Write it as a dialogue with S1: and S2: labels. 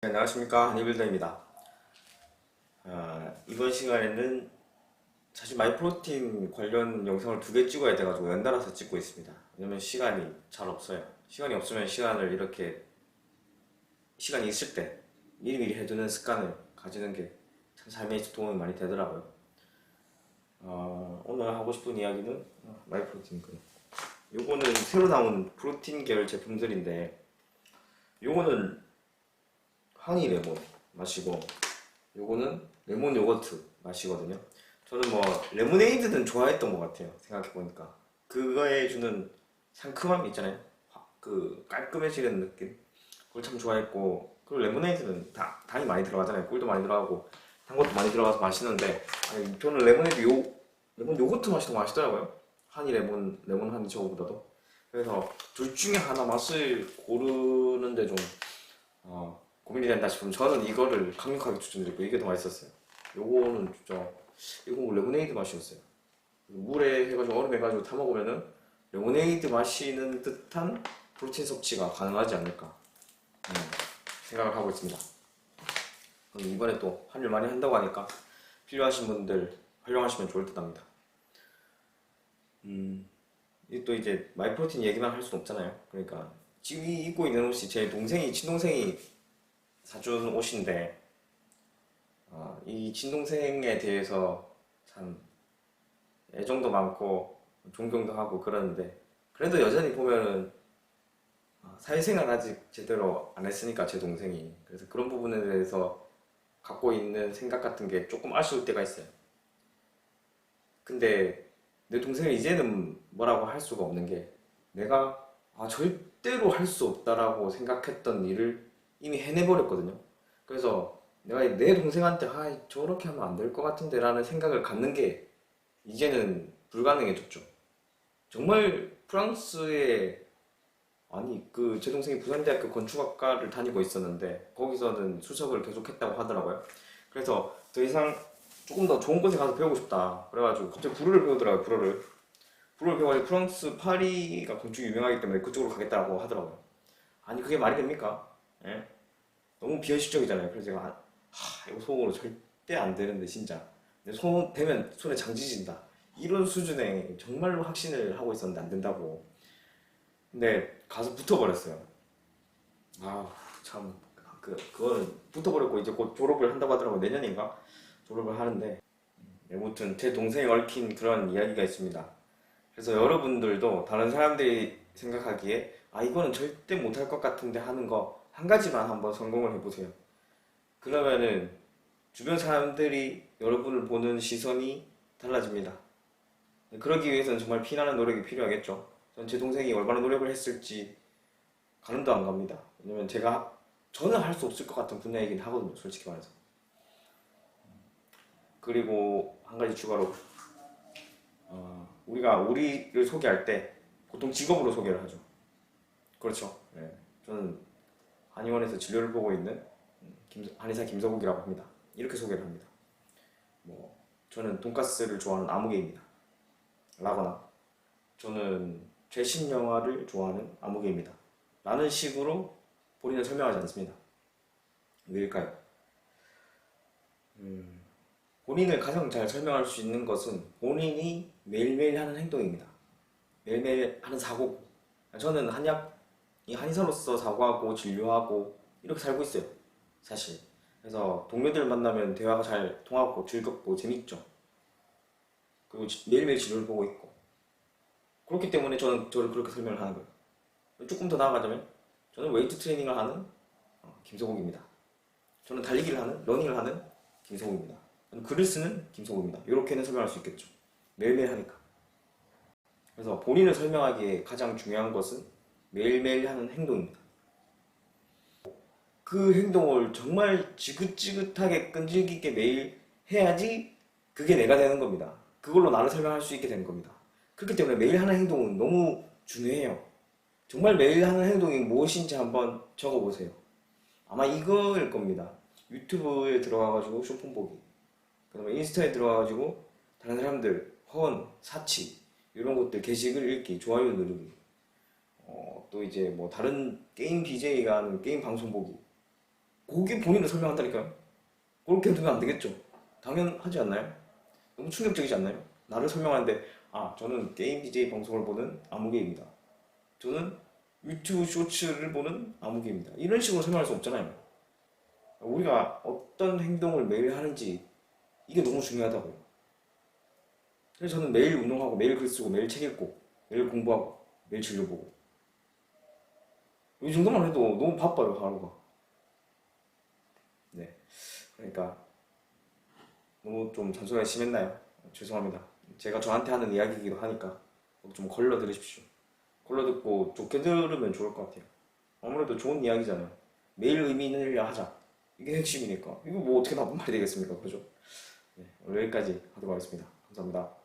S1: 네, 안녕하십니까. 한이빌더입니다. 아, 이번 시간에는 사실 마이프로틴 관련 영상을 두 개 찍어야 돼가지고 연달아서 찍고 있습니다. 왜냐면 시간이 잘 없어요. 시간이 없으면 시간을 이렇게 시간이 있을 때 미리미리 해두는 습관을 가지는 게 참 삶에 도움이 많이 되더라고요. 어, 오늘 하고 싶은 이야기는 어, 마이프로틴 그 요거는 새로 나온 프로틴 계열 제품들인데 요거는 허니 레몬 맛이고 요거는 레몬 요거트 맛이거든요. 저는 뭐 레모네이드는 좋아했던 것 같아요 생각해 보니까. 그거에 주는 상큼함 있잖아요. 그 깔끔해지는 느낌? 그걸 참 좋아했고 그리고 레모네이드는 다, 당이 많이 들어가잖아요. 꿀도 많이 들어가고 단 것도 많이 들어가서 맛있는데 아니, 저는 레모네이드 요 레몬 요거트 맛이 더 맛있더라고요. 하니 레몬 레몬 하니 저거보다도. 그래서 둘 중에 하나 맛을 고르는데 좀 어, 고민이 된다 싶으면 저는 이거를 강력하게 추천드리고 이게 더 맛있었어요. 요거는 진짜 이거 뭐 레모네이드 맛이었어요. 물에 해가지고 얼음 해가지고 타 먹으면은 레모네이드 마시는 듯한 프로틴 섭취가 가능하지 않을까 음, 생각을 하고 있습니다. 이번에 또 한일 많이 한다고 하니까 필요하신 분들 활용하시면 좋을 듯합니다. 음, 이또 이제 마이프로틴 얘기만 할 수는 없잖아요. 그러니까 지금 이 입고 있는 옷이 제 동생이 친동생이 사준 옷인데 어, 이 친동생에 대해서 참 애정도 많고 존경도 하고 그러는데 그래도 여전히 보면은 어, 사회생활 아직 제대로 안 했으니까 제 동생이 그래서 그런 부분에 대해서 갖고 있는 생각 같은 게 조금 아쉬울 때가 있어요. 근데 내 동생은 이제는 뭐라고 할 수가 없는 게 내가 아 절대로 할 수 없다라고 생각했던 일을 이미 해내버렸거든요. 그래서 내가 내 동생한테 아 저렇게 하면 안 될 것 같은데 라는 생각을 갖는 게 이제는 불가능해졌죠. 정말 프랑스에 아니 그 제 동생이 부산대학교 건축학과를 다니고 있었는데 거기서는 수석을 계속했다고 하더라고요. 그래서 더 이상 조금 더 좋은 곳에 가서 배우고 싶다. 그래가지고 갑자기 불어를 배우더라고요. 불어를. 불어를 배워가지고 프랑스 파리가 건축이 유명하기 때문에 그쪽으로 가겠다고 하더라고요. 아니 그게 말이 됩니까? 예? 너무 비현실적이잖아요. 그래서 제가 아, 하, 이거 속으로 절대 안 되는데 진짜. 손 대면 손에 장지진다. 이런 수준의 정말로 확신을 하고 있었는데 안 된다고. 근데 가서 붙어버렸어요. 아, 참, 그, 그거는 붙어버렸고, 이제 곧 졸업을 한다고 하더라고요. 내년인가? 졸업을 하는데. 아무튼, 제 동생이 얽힌 그런 이야기가 있습니다. 그래서 여러분들도 다른 사람들이 생각하기에, 아, 이거는 절대 못할 것 같은데 하는 거, 한 가지만 한번 성공을 해보세요. 그러면은, 주변 사람들이 여러분을 보는 시선이 달라집니다. 그러기 위해서는 정말 피나는 노력이 필요하겠죠. 전 제 동생이 얼마나 노력을 했을지 가늠도 안 갑니다. 왜냐면 제가 저는 할 수 없을 것 같은 분야이긴 하거든요. 솔직히 말해서. 그리고 한 가지 추가로 어, 우리가 우리를 소개할 때 보통 직업으로 소개를 하죠. 그렇죠. 네. 저는 한의원에서 진료를 보고 있는 김- 한의사 김서국이라고 합니다. 이렇게 소개를 합니다. 뭐 저는 돈가스를 좋아하는 아무개입니다. 라거나 저는 최신 영화를 좋아하는 아무개입니다. 라는 식으로 본인을 설명하지 않습니다. 왜일까요? 음, 본인을 가장 잘 설명할 수 있는 것은 본인이 매일매일 하는 행동입니다. 매일매일 하는 사고. 저는 한약, 이 한의사로서 사고하고 진료하고 이렇게 살고 있어요. 사실. 그래서 동료들 만나면 대화가 잘 통하고 즐겁고 재밌죠. 그리고 지- 매일매일 진료를 보고 있고. 그렇기 때문에 저는 저를 그렇게 설명을 하는 거예요. 조금 더 나아가자면 저는 웨이트 트레이닝을 하는 어, 김성욱입니다. 저는 달리기를 하는 러닝을 하는 김성욱입니다. 저는 글을 쓰는 김성욱입니다. 이렇게는 설명할 수 있겠죠. 매일매일 하니까. 그래서 본인을 설명하기에 가장 중요한 것은 매일매일 하는 행동입니다. 그 행동을 정말 지긋지긋하게 끈질기게 매일 해야지 그게 내가 되는 겁니다. 그걸로 나를 설명할 수 있게 되는 겁니다. 그렇기 때문에 매일 하는 행동은 너무 중요해요. 정말 매일 하는 행동이 무엇인지 한번 적어보세요. 아마 이거일 겁니다. 유튜브에 들어가가지고 쇼폰 보기. 그 다음에 인스타에 들어가가지고 다른 사람들, 헌, 사치, 이런 것들 게시글 읽기, 좋아요 누르기. 어, 또 이제 뭐 다른 게임 BJ가 하는 게임 방송 보기. 거기 본인을 설명한다니까요. 그렇게 되면 안 되겠죠. 당연하지 않나요? 너무 충격적이지 않나요? 나를 설명하는데 아 저는 게임 DJ 방송을 보는 아무개입니다. 저는 유튜브 쇼츠를 보는 아무개입니다. 이런 식으로 설명할 수 없잖아요. 우리가 어떤 행동을 매일 하는지 이게 너무 중요하다고요. 그래서 저는 매일 운동하고 매일 글 쓰고 매일 책 읽고 매일 공부하고 매일 진료 보고 이 정도만 해도 너무 바빠요 하루가. 네, 그러니까 너무 좀 잔소리가 심했나요? 죄송합니다. 제가 저한테 하는 이야기이기도 하니까 좀 걸러 들으십시오. 걸러 듣고 좋게 들으면 좋을 것 같아요. 아무래도 좋은 이야기잖아요. 매일 의미 있는 일을 하자. 이게 핵심이니까. 이거 뭐 어떻게 나쁜 말이 되겠습니까? 그죠? 네, 오늘 여기까지 하도록 하겠습니다. 감사합니다.